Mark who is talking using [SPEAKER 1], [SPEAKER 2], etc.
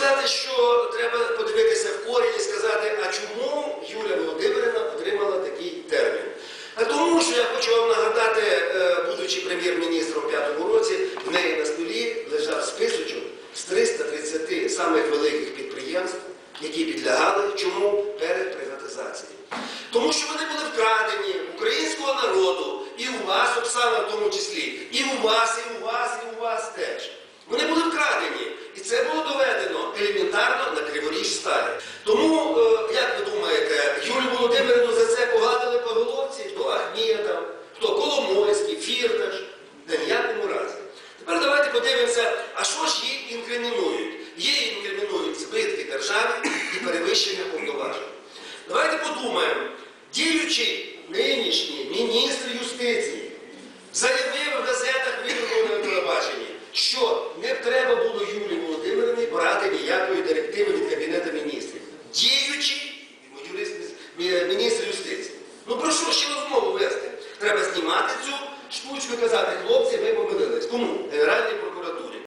[SPEAKER 1] сказати, що треба подивитися в корінь і сказати, а чому Юлія Володимирівна отримала такий термін? А тому, що я хочу вам нагадати, е, будучи прем'єр-міністром у п'ятому році, в неї на столі лежав списочок з 330 самих великих підприємств, які підлягали чому переприватизації. Тому що вони були вкрадені українського народу, і у вас, Оксана, в тому числі, і у вас, і у вас, і у вас теж. Вони були вкрадені. І це було доведено елементарно на криворіж сталі. Тому, е, як ви думаєте, Юлію Володимирівну за це погладили по головці? Хто Ахметов, хто Коломойський, Фірташ? Та ніякому разі. Тепер давайте подивимося, а що ж їй інкримінують? Їй інкримінують збитки держави і перевищення повноважень. Давайте подумаємо, діючий нинішній міністр юстиції заявив ніякої директиви від Кабінету міністрів. Діючий міністр юстиції. Ну про що ще розмову вести? Треба знімати цю штучку і казати, хлопці, ви помилились. Кому?